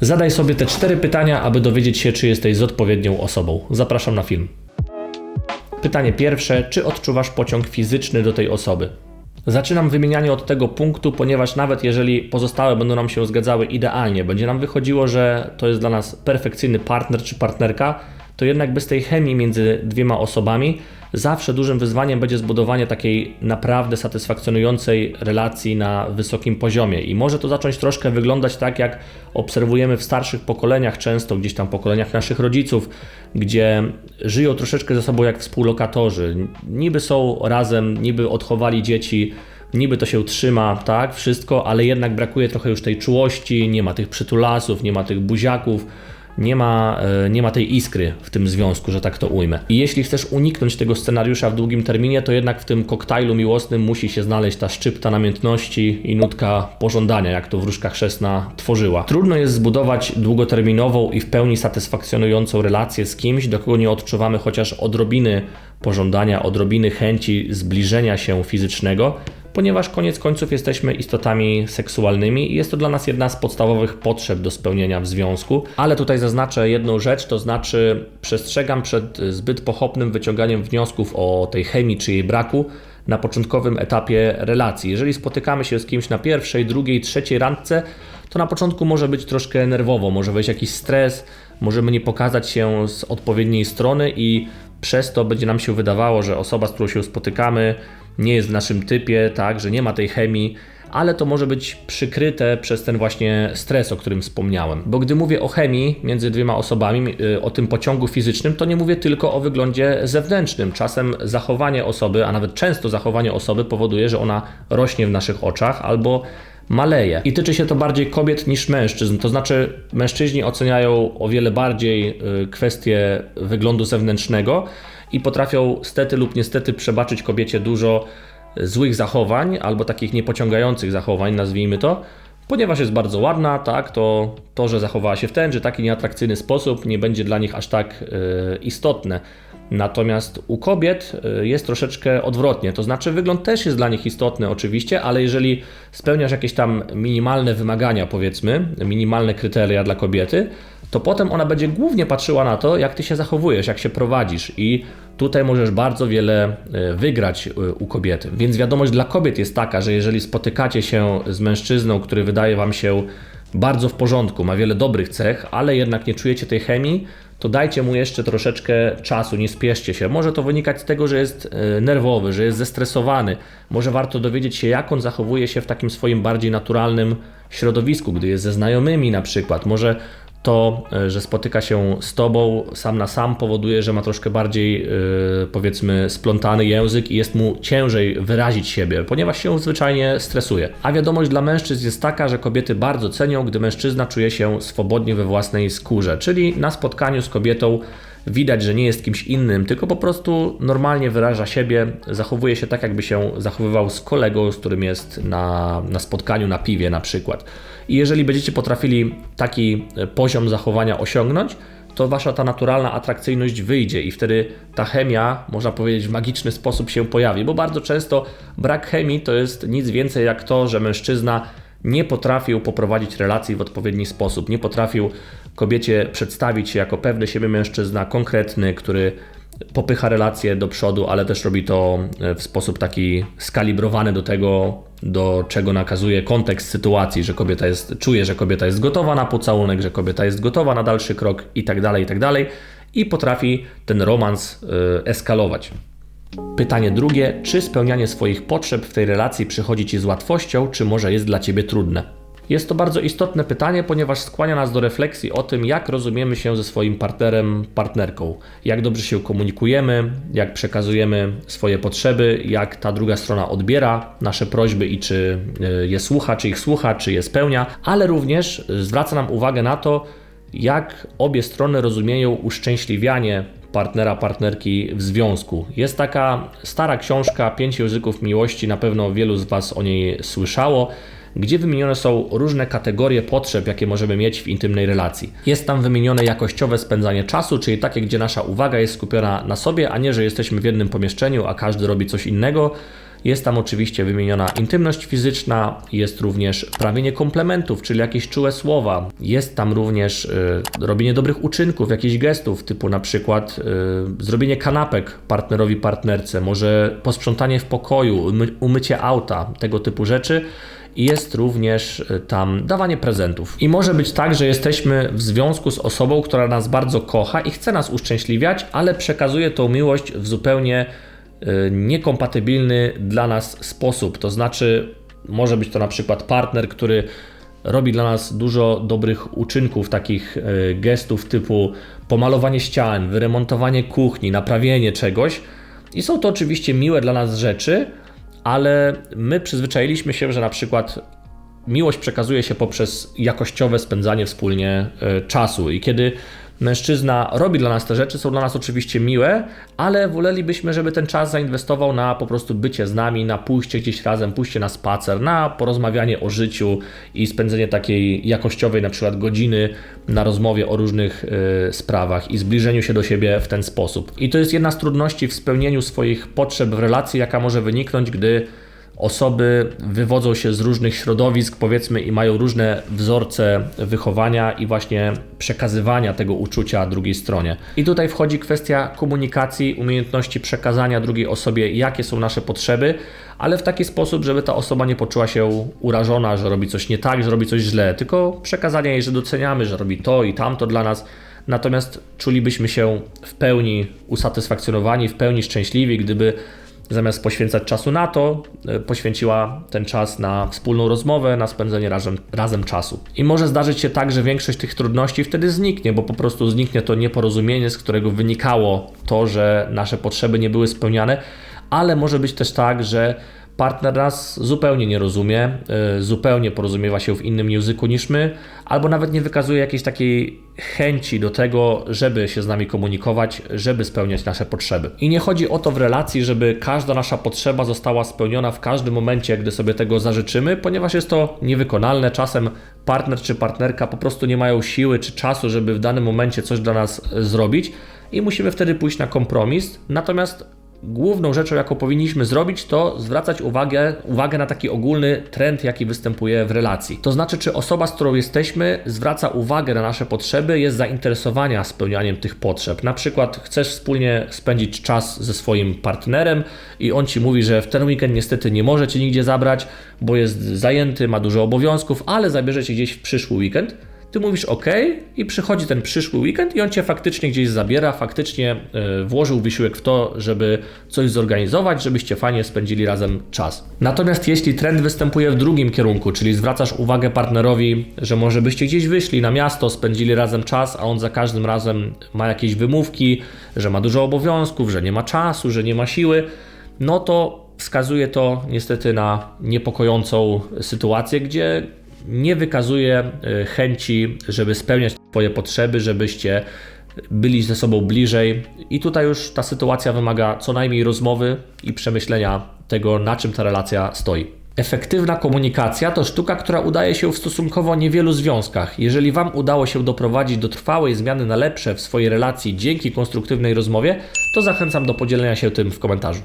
Zadaj sobie te cztery pytania, aby dowiedzieć się, czy jesteś z odpowiednią osobą. Zapraszam na film. Pytanie pierwsze: czy odczuwasz pociąg fizyczny do tej osoby? Zaczynam wymienianie od tego punktu, ponieważ nawet jeżeli pozostałe będą nam się zgadzały idealnie, będzie nam wychodziło, że to jest dla nas perfekcyjny partner czy partnerka, to jednak bez tej chemii między dwiema osobami zawsze dużym wyzwaniem będzie zbudowanie takiej naprawdę satysfakcjonującej relacji na wysokim poziomie. I może to zacząć troszkę wyglądać tak, jak obserwujemy w starszych pokoleniach, często gdzieś tam pokoleniach naszych rodziców, gdzie żyją troszeczkę ze sobą jak współlokatorzy. Niby są razem, niby odchowali dzieci niby to się trzyma, tak, wszystko, ale jednak brakuje trochę już tej czułości, nie ma tych przytulasów, nie ma tych buziaków, nie ma, e, nie ma tej iskry w tym związku, że tak to ujmę. I jeśli chcesz uniknąć tego scenariusza w długim terminie, to jednak w tym koktajlu miłosnym musi się znaleźć ta szczypta namiętności i nutka pożądania, jak to wróżka chrzestna tworzyła. Trudno jest zbudować długoterminową i w pełni satysfakcjonującą relację z kimś, do kogo nie odczuwamy chociaż odrobiny pożądania, odrobiny chęci zbliżenia się fizycznego, ponieważ koniec końców jesteśmy istotami seksualnymi i jest to dla nas jedna z podstawowych potrzeb do spełnienia w związku. Ale tutaj zaznaczę jedną rzecz, to znaczy przestrzegam przed zbyt pochopnym wyciąganiem wniosków o tej chemii czy jej braku na początkowym etapie relacji. Jeżeli spotykamy się z kimś na pierwszej, drugiej, trzeciej randce, to na początku może być troszkę nerwowo, może wejść jakiś stres, możemy nie pokazać się z odpowiedniej strony i przez to będzie nam się wydawało, że osoba, z którą się spotykamy, nie jest w naszym typie, tak, że nie ma tej chemii, ale to może być przykryte przez ten właśnie stres, o którym wspomniałem. Bo gdy mówię o chemii między dwiema osobami, y, o tym pociągu fizycznym, to nie mówię tylko o wyglądzie zewnętrznym. Czasem zachowanie osoby, a nawet często zachowanie osoby powoduje, że ona rośnie w naszych oczach albo maleje. I tyczy się to bardziej kobiet niż mężczyzn. To znaczy, mężczyźni oceniają o wiele bardziej y, kwestie wyglądu zewnętrznego i potrafią stety lub niestety przebaczyć kobiecie dużo złych zachowań albo takich niepociągających zachowań, nazwijmy to, ponieważ jest bardzo ładna, tak, to to, że zachowała się w ten czy taki nieatrakcyjny sposób, nie będzie dla nich aż tak yy, istotne. Natomiast u kobiet y, jest troszeczkę odwrotnie, to znaczy wygląd też jest dla nich istotny oczywiście, ale jeżeli spełniasz jakieś tam minimalne wymagania, powiedzmy, minimalne kryteria dla kobiety, to potem ona będzie głównie patrzyła na to, jak ty się zachowujesz, jak się prowadzisz i tutaj możesz bardzo wiele y, wygrać y, u kobiety. Więc wiadomość dla kobiet jest taka, że jeżeli spotykacie się z mężczyzną, który wydaje wam się bardzo w porządku, ma wiele dobrych cech, ale jednak nie czujecie tej chemii, to dajcie mu jeszcze troszeczkę czasu, nie spieszcie się. Może to wynikać z tego, że jest e, nerwowy, że jest zestresowany. Może warto dowiedzieć się, jak on zachowuje się w takim swoim bardziej naturalnym środowisku, gdy jest ze znajomymi na przykład. Może to, e, że spotyka się z tobą sam na sam, powoduje, że ma troszkę bardziej, yy, powiedzmy, splątany język i jest mu ciężej wyrazić siebie, ponieważ się zwyczajnie stresuje. A wiadomość dla mężczyzn jest taka, że kobiety bardzo cenią, gdy mężczyzna czuje się swobodnie we własnej skórze, czyli na spotkaniu z kobietą widać, że nie jest kimś innym, tylko po prostu normalnie wyraża siebie, zachowuje się tak, jakby się zachowywał z kolegą, z którym jest na, na spotkaniu na piwie na przykład. I jeżeli będziecie potrafili taki e, poziom zachowania osiągnąć, to wasza ta naturalna atrakcyjność wyjdzie i wtedy ta chemia, można powiedzieć, w magiczny sposób się pojawi, bo bardzo często brak chemii to jest nic więcej jak to, że mężczyzna nie potrafił poprowadzić relacji w odpowiedni sposób, nie potrafił kobiecie przedstawić się jako pewny siebie mężczyzna, konkretny, który popycha relacje do przodu, ale też robi to e, w sposób taki skalibrowany do tego, do czego nakazuje kontekst sytuacji, że kobieta jest, czuje, że kobieta jest gotowa na pocałunek, że kobieta jest gotowa na dalszy krok i tak dalej, i tak dalej i potrafi ten romans y, eskalować. Pytanie drugie, czy spełnianie swoich potrzeb w tej relacji przychodzi Ci z łatwością, czy może jest dla Ciebie trudne? Jest to bardzo istotne pytanie, ponieważ skłania nas do refleksji o tym, jak rozumiemy się ze swoim partnerem, partnerką, jak dobrze się komunikujemy, jak przekazujemy swoje potrzeby, jak ta druga strona odbiera nasze prośby i czy e, je słucha, czy ich słucha, czy je spełnia, ale również zwraca nam uwagę na to, jak obie strony rozumieją uszczęśliwianie partnera, partnerki w związku. Jest taka stara książka Pięć języków miłości, na pewno wielu z Was o niej słyszało gdzie wymienione są różne kategorie potrzeb, jakie możemy mieć w intymnej relacji. Jest tam wymienione jakościowe spędzanie czasu, czyli takie, gdzie nasza uwaga jest skupiona na sobie, a nie, że jesteśmy w jednym pomieszczeniu, a każdy robi coś innego. Jest tam oczywiście wymieniona intymność fizyczna, jest również prawienie komplementów, czyli jakieś czułe słowa. Jest tam również y, robienie dobrych uczynków, jakichś gestów, typu na przykład y, zrobienie kanapek partnerowi, partnerce, może posprzątanie w pokoju, umy, umycie auta, tego typu rzeczy. I jest również y, tam dawanie prezentów. I może być tak, że jesteśmy w związku z osobą, która nas bardzo kocha i chce nas uszczęśliwiać, ale przekazuje tą miłość w zupełnie y, niekompatybilny dla nas sposób. To znaczy, może być to na przykład partner, który robi dla nas dużo dobrych uczynków, takich y, gestów typu pomalowanie ścian, wyremontowanie kuchni, naprawienie czegoś. I są to oczywiście miłe dla nas rzeczy, ale my przyzwyczailiśmy się, że na przykład miłość przekazuje się poprzez jakościowe spędzanie wspólnie e, czasu. I kiedy mężczyzna robi dla nas te rzeczy, są dla nas oczywiście miłe, ale wolelibyśmy, żeby ten czas zainwestował na po prostu bycie z nami, na pójście gdzieś razem, pójście na spacer, na porozmawianie o życiu i spędzenie takiej jakościowej na przykład godziny na rozmowie o różnych y, sprawach i zbliżeniu się do siebie w ten sposób. I to jest jedna z trudności w spełnieniu swoich potrzeb w relacji, jaka może wyniknąć, gdy osoby wywodzą się z różnych środowisk, powiedzmy, i mają różne wzorce wychowania i właśnie przekazywania tego uczucia drugiej stronie. I tutaj wchodzi kwestia komunikacji, umiejętności przekazania drugiej osobie, jakie są nasze potrzeby, ale w taki sposób, żeby ta osoba nie poczuła się urażona, że robi coś nie tak, że robi coś źle, tylko przekazania jej, że doceniamy, że robi to i tamto dla nas. Natomiast czulibyśmy się w pełni usatysfakcjonowani, w pełni szczęśliwi, gdyby zamiast poświęcać czasu na to, e, poświęciła ten czas na wspólną rozmowę, na spędzenie razem, razem czasu. I może zdarzyć się tak, że większość tych trudności wtedy zniknie, bo po prostu zniknie to nieporozumienie, z którego wynikało to, że nasze potrzeby nie były spełniane, ale może być też tak, że partner nas zupełnie nie rozumie, y, zupełnie porozumiewa się w innym języku niż my, albo nawet nie wykazuje jakiejś takiej chęci do tego, żeby się z nami komunikować, żeby spełniać nasze potrzeby. I nie chodzi o to w relacji, żeby każda nasza potrzeba została spełniona w każdym momencie, gdy sobie tego zażyczymy, ponieważ jest to niewykonalne. Czasem partner czy partnerka po prostu nie mają siły czy czasu, żeby w danym momencie coś dla nas zrobić i musimy wtedy pójść na kompromis. Natomiast główną rzeczą, jaką powinniśmy zrobić, to zwracać uwagę, uwagę na taki ogólny trend, jaki występuje w relacji. To znaczy, czy osoba, z którą jesteśmy, zwraca uwagę na nasze potrzeby, jest zainteresowania spełnianiem tych potrzeb. Na przykład chcesz wspólnie spędzić czas ze swoim partnerem i on ci mówi, że w ten weekend niestety nie może cię nigdzie zabrać, bo jest zajęty, ma dużo obowiązków, ale zabierze cię gdzieś w przyszły weekend ty mówisz OK i przychodzi ten przyszły weekend i on cię faktycznie gdzieś zabiera, faktycznie e, włożył wysiłek w to, żeby coś zorganizować, żebyście fajnie spędzili razem czas. Natomiast jeśli trend występuje w drugim kierunku, czyli zwracasz uwagę partnerowi, że może byście gdzieś wyszli na miasto, spędzili razem czas, a on za każdym razem ma jakieś wymówki, że ma dużo obowiązków, że nie ma czasu, że nie ma siły, no to wskazuje to niestety na niepokojącą sytuację, gdzie nie wykazuje chęci, żeby spełniać Twoje potrzeby, żebyście byli ze sobą bliżej. I tutaj już ta sytuacja wymaga co najmniej rozmowy i przemyślenia tego, na czym ta relacja stoi. Efektywna komunikacja to sztuka, która udaje się w stosunkowo niewielu związkach. Jeżeli Wam udało się doprowadzić do trwałej zmiany na lepsze w swojej relacji dzięki konstruktywnej rozmowie, to zachęcam do podzielenia się tym w komentarzu.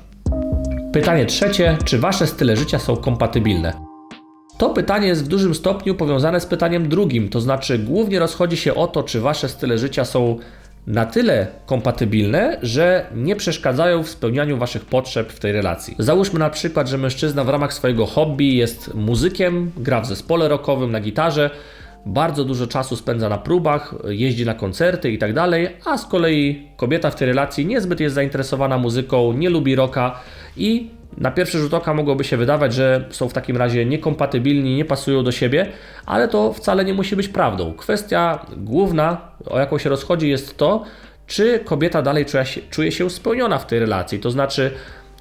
Pytanie trzecie: czy Wasze style życia są kompatybilne? To pytanie jest w dużym stopniu powiązane z pytaniem drugim, to znaczy głównie rozchodzi się o to, czy wasze style życia są na tyle kompatybilne, że nie przeszkadzają w spełnianiu waszych potrzeb w tej relacji. Załóżmy na przykład, że mężczyzna w ramach swojego hobby jest muzykiem, gra w zespole rockowym, na gitarze, bardzo dużo czasu spędza na próbach, jeździ na koncerty i tak a z kolei kobieta w tej relacji niezbyt jest zainteresowana muzyką, nie lubi rocka i na pierwszy rzut oka mogłoby się wydawać, że są w takim razie niekompatybilni, nie pasują do siebie, ale to wcale nie musi być prawdą. Kwestia główna, o jaką się rozchodzi, jest to, czy kobieta dalej czuje się, spełniona w tej relacji. To znaczy,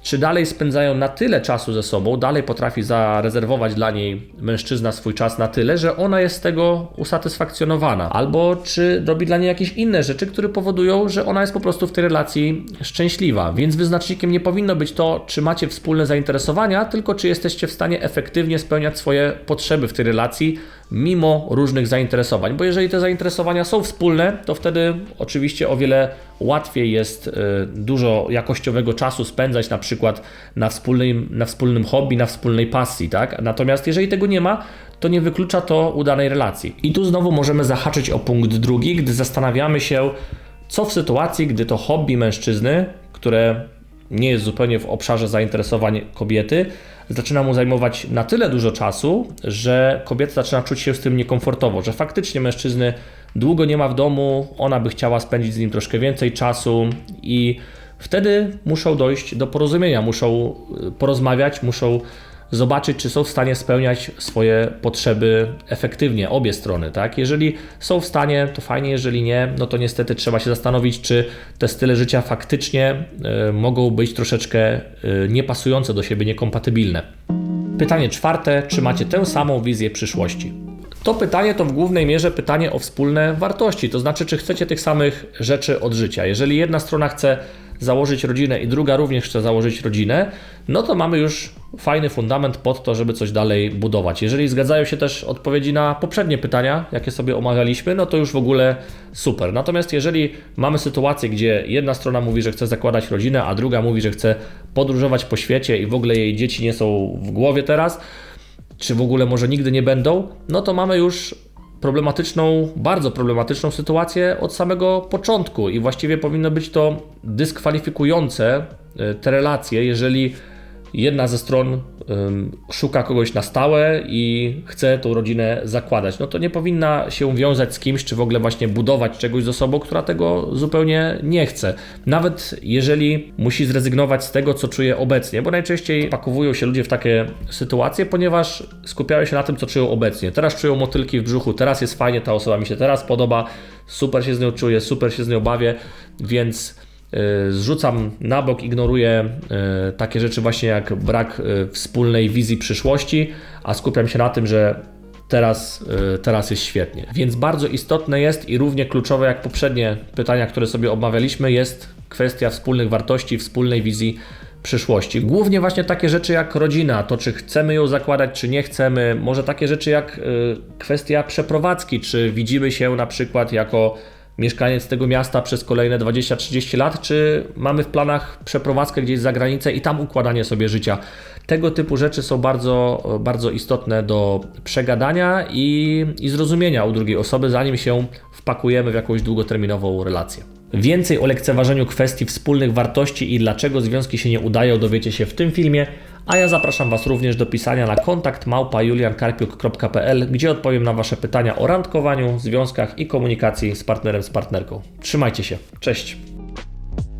czy dalej spędzają na tyle czasu ze sobą, dalej potrafi zarezerwować dla niej mężczyzna swój czas na tyle, że ona jest z tego usatysfakcjonowana, albo czy robi dla niej jakieś inne rzeczy, które powodują, że ona jest po prostu w tej relacji szczęśliwa. Więc wyznacznikiem nie powinno być to, czy macie wspólne zainteresowania, tylko czy jesteście w stanie efektywnie spełniać swoje potrzeby w tej relacji mimo różnych zainteresowań, bo jeżeli te zainteresowania są wspólne, to wtedy oczywiście o wiele łatwiej jest y, dużo jakościowego czasu spędzać na przykład na wspólnym, na wspólnym hobby, na wspólnej pasji, tak? Natomiast jeżeli tego nie ma, to nie wyklucza to udanej relacji. I tu znowu możemy zahaczyć o punkt drugi, gdy zastanawiamy się, co w sytuacji, gdy to hobby mężczyzny, które nie jest zupełnie w obszarze zainteresowań kobiety, zaczyna mu zajmować na tyle dużo czasu, że kobieta zaczyna czuć się z tym niekomfortowo, że faktycznie mężczyzny długo nie ma w domu, ona by chciała spędzić z nim troszkę więcej czasu i wtedy muszą dojść do porozumienia, muszą y, porozmawiać, muszą zobaczyć, czy są w stanie spełniać swoje potrzeby efektywnie, obie strony, tak? Jeżeli są w stanie, to fajnie, jeżeli nie, no to niestety trzeba się zastanowić, czy te style życia faktycznie y, mogą być troszeczkę y, niepasujące do siebie, niekompatybilne. Pytanie czwarte, czy macie tę samą wizję przyszłości? To pytanie to w głównej mierze pytanie o wspólne wartości, to znaczy, czy chcecie tych samych rzeczy od życia. Jeżeli jedna strona chce założyć rodzinę i druga również chce założyć rodzinę, no to mamy już fajny fundament pod to, żeby coś dalej budować. Jeżeli zgadzają się też odpowiedzi na poprzednie pytania, jakie sobie omawialiśmy, no to już w ogóle super. Natomiast jeżeli mamy sytuację, gdzie jedna strona mówi, że chce zakładać rodzinę, a druga mówi, że chce podróżować po świecie i w ogóle jej dzieci nie są w głowie teraz, czy w ogóle może nigdy nie będą, no to mamy już problematyczną, bardzo problematyczną sytuację od samego początku i właściwie powinno być to dyskwalifikujące e, te relacje, jeżeli jedna ze stron szuka kogoś na stałe i chce tą rodzinę zakładać. No to nie powinna się wiązać z kimś, czy w ogóle właśnie budować czegoś z osobą, która tego zupełnie nie chce. Nawet jeżeli musi zrezygnować z tego, co czuje obecnie, bo najczęściej pakowują się ludzie w takie sytuacje, ponieważ skupiają się na tym, co czują obecnie. Teraz czują motylki w brzuchu, teraz jest fajnie, ta osoba mi się teraz podoba, super się z nią czuję, super się z nią bawię, więc zrzucam na bok, ignoruję y, takie rzeczy właśnie jak brak y, wspólnej wizji przyszłości, a skupiam się na tym, że teraz, teraz jest świetnie. Więc bardzo istotne jest i równie kluczowe jak poprzednie pytania, które sobie omawialiśmy, jest kwestia wspólnych wartości, wspólnej wizji przyszłości. Głównie właśnie takie rzeczy jak rodzina, to czy chcemy ją zakładać, czy nie chcemy, może takie rzeczy jak kwestia przeprowadzki, czy widzimy się na przykład jako mieszkaniec tego miasta przez kolejne 20-30 lat, czy mamy w planach przeprowadzkę gdzieś za granicę i tam układanie sobie życia. Tego typu rzeczy są bardzo, bardzo istotne do przegadania i, i zrozumienia u drugiej osoby, zanim się wpakujemy w jakąś długoterminową relację. Więcej o lekceważeniu kwestii wspólnych wartości i dlaczego związki się nie udają dowiecie się w tym filmie, a ja zapraszam Was również do pisania na kontakt małpa.juliankarpiuk.pl, gdzie odpowiem na Wasze pytania o randkowaniu, związkach i komunikacji z partnerem, z partnerką. Trzymajcie się. Cześć!